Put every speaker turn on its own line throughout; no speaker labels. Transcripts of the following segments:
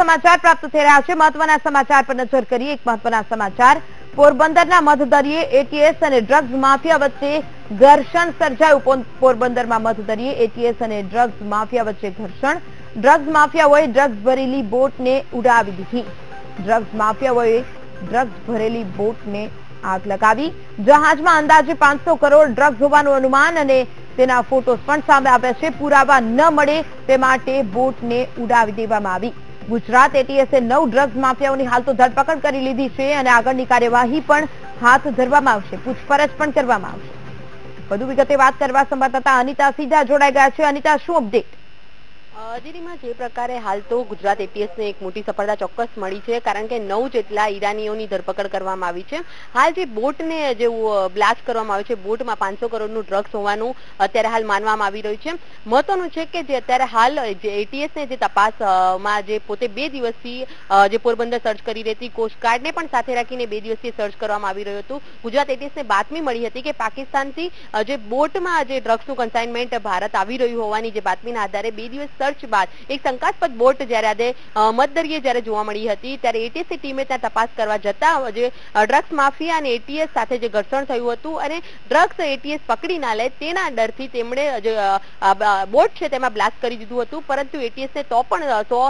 સમાચાર પ્રાપ્ત થઈ રહ્યા છે. મહત્વના સમાચાર પર નજર કરીએ. એક મહત્વના સમાચાર. પોરબંદરના મધદરિયે એટીએસ અને ડ્રગ્સ માફિયા વચ્ચે ઘર્ષણ સર્જાયું. પોરબંદરમાં મધદરિયે એટીએસ અને ડ્રગ્સ માફિયા વચ્ચે ઘર્ષણ. ડ્રગ્સ માફિયાઓએ ડ્રગ્સ ભરેલી બોટને ઉડાવી દીધી. ડ્રગ્સ માફિયાઓએ ડ્રગ્સ ભરેલી બોટને આગ લગાવી. જહાજમાં અંદાજે પાંચસો કરોડ ડ્રગ્સ હોવાનું અનુમાન અને તેના ફોટોસ પણ સામે આવ્યા છે. પુરાવા ન મળે તે માટે બોટને ઉડાવી દેવામાં આવી. ગુજરાત એટીએસે નવ ડ્રગ્સ માફિયાઓની હાલ તો ધરપકડ કરી લીધી છે અને આગળની કાર્યવાહી પણ હાથ ધરવામાં આવશે. પૂછપરછ પણ કરવામાં આવશે. વધુ વિગતે વાત કરવા સંવાદદાતા અનિતા સીધા જોડાઈ ગયા છે. અનિતા, શું અપડેટ
અજીરીમાં જે પ્રકારે હાલ તો ગુજરાત એટીએસને એક મોટી સફળતા ચોક્કસ મળી છે, કારણ કે નવ જેટલા ઈરાનીઓની ધરપકડ કરવામાં આવી છે. હાલ જે બોટને જે બ્લાસ્ટ કરવામાં આવ્યો છે, બોટમાં પાંચસો કરોડનું ડ્રગ્સ હોવાનું અત્યારે હાલ માનવામાં આવી રહ્યું છે. મહત્વનું છે કે જે અત્યારે હાલ જે એટીએસને જે તપાસમાં જે પોતે બે દિવસથી જે પોરબંદર સર્ચ કરી રહી હતી કોસ્ટગાર્ડને પણ સાથે રાખીને બે દિવસથી સર્ચ કરવામાં આવી રહ્યું હતું. ગુજરાત એટીએસને બાતમી મળી હતી કે પાકિસ્તાનથી જે બોટમાં જે ડ્રગ્સનું કન્સાઇનમેન્ટ ભારત આવી રહ્યું હોવાની જે બાતમીના આધારે બે દિવસ સર્ચ બાદ એક શંકાસ્પદ બોટ જ્યારે આજે મધદરિયે જ્યારે જોવા મળી હતી, ત્યારે એટીએસની ટીમે ત્યાં તપાસ કરવા જતા જે ડ્રગ્સ માફિયા અને એટીએસ સાથે જે ઘર્ષણ થયું હતું અને ડ્રગ્સ એટીએસ પકડી ના લે તેના ડરથી તેમણે જે બોટ છે તેમાં બ્લાસ્ટ કરી દીધું હતું, પરંતુ એટીએસને તો પણ સો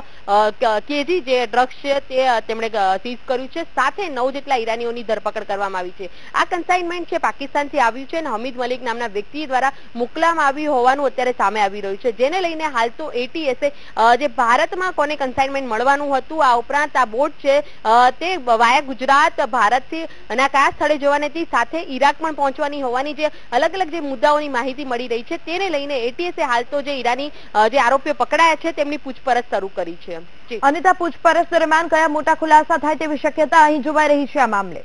કેજી જે ડ્રગ્સ છે તે તેમણે સીઝ કર્યું છે. સાથે નવ જેટલા ઈરાનીઓની ધરપકડ કરવામાં આવી છે. આ કન્સાઇનમેન્ટ છે પાકિસ્તાનથી આવ્યું છે અને હમીદ મલિક નામના વ્યક્તિ દ્વારા મોકલવામાં આવ્યું હોવાનું અત્યારે સામે આવી રહ્યું છે. જેને લઈને હાલ તો એટીએસે જે ભારતમાં કોને કન્સાઇનમેન્ટ મળવાનું હતું, આ ઉપરાંત આ બોટ છે તે વાયા ગુજરાત, ભારતથી અને કયા સ્થળે જવાની હતી, સાથે ઈરાક પણ પહોંચવાની હોવાની જે અલગ અલગ જે મુદ્દાઓની માહિતી મળી રહી છે, તેને લઈને એટીએસે હાલ તો જે ઈરાની જે આરોપીઓ પકડાયા છે, તેમની પૂછપરછ શરૂ કરી છે.
અનિતા, પૂછપરછ દરમિયાન કયા મોટા ખુલાસા થાય તેવી શક્યતા અહીં જોવાઈ રહી છે આ મામલે?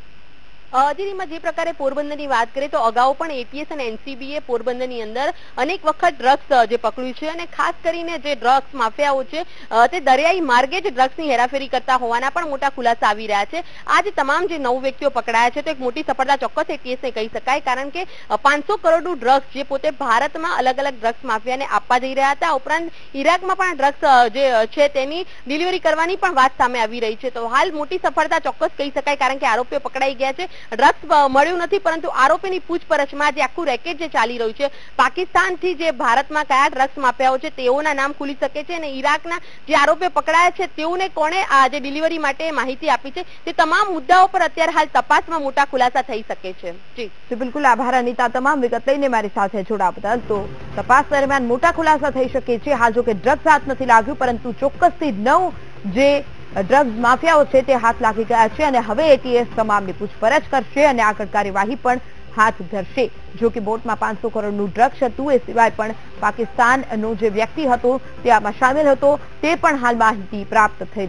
અજીરીમાં જે પ્રકારે પોરબંદરની વાત કરીએ તો અગાઉ પણ એટીએસ અને એનસીબીએ પોરબંદરની અંદર અનેક વખત ડ્રગ્સ જે પકડ્યું છે અને ખાસ કરીને જે ડ્રગ્સ માફિયાઓ છે તે દરિયાઈ માર્ગે જ ડ્રગ્સની હેરાફેરી કરતા હોવાના પણ મોટા ખુલાસા આવી રહ્યા છે. આ તમામ જે નવ વ્યક્તિઓ પકડાયા છે, તો એક મોટી સફળતા ચોક્કસ એટીએસને કહી શકાય, કારણ કે પાંચસો કરોડનું ડ્રગ્સ જે પોતે ભારતમાં અલગ અલગ ડ્રગ્સ માફિયાને આપવા જઈ રહ્યા હતા, ઉપરાંત ઈરાકમાં પણ ડ્રગ્સ જે છે તેની ડિલિવરી કરવાની પણ વાત સામે આવી રહી છે. તો હાલ મોટી સફળતા ચોક્કસ કહી શકાય, કારણ કે આરોપીઓ પકડાઈ ગયા છે. ડ્રગ્સ મળ્યું નથી, પરંતુ આરોપીની પૂછપરછમાં જે આખું રેકેટ જે ચાલી રહ્યું છે, પાકિસ્તાનથી જે ભારતમાં કયા ડ્રગ્સ માફિયાઓ છે, તેઓના નામ ખુલી શકે છે અને ઈરાકના જે આરોપીઓ પકડાયા છે, તેઓને કોણે આ જે ડિલિવરી માટે માહિતી આપી છે, તે તમામ મુદ્દાઓ પર અત્યારે હાલ તપાસમાં મોટા ખુલાસા થઈ શકે છે. જી.
બિલકુલ આભાર, અનિતા. તમામ વિગત લઈને મારી સાથે જોડાવા તો તપાસ દરમિયાન મોટા ખુલાસા થઈ શકે છે. હાલ જો કે ડ્રગ્સ હાથ નથી લાગ્યું, પરંતુ ચોક્કસથી નવ જે ડ્રગ્સ માફિયાઓ છે તે હાથ લાગી ગયા છે અને હવે એટીએસ તમામની પૂછપરછ કરશે અને આગળ કાર્યવાહી પણ હાથ ધરશે. જો કે બોટમાં પાંચસો કરોડનું ડ્રગ્સ હતું, એ સિવાય પણ પાકિસ્તાનનો જે વ્યક્તિ હતો તે આમાં સામેલ હતો. તે પણ હાલ માહિતી પ્રાપ્ત થઈ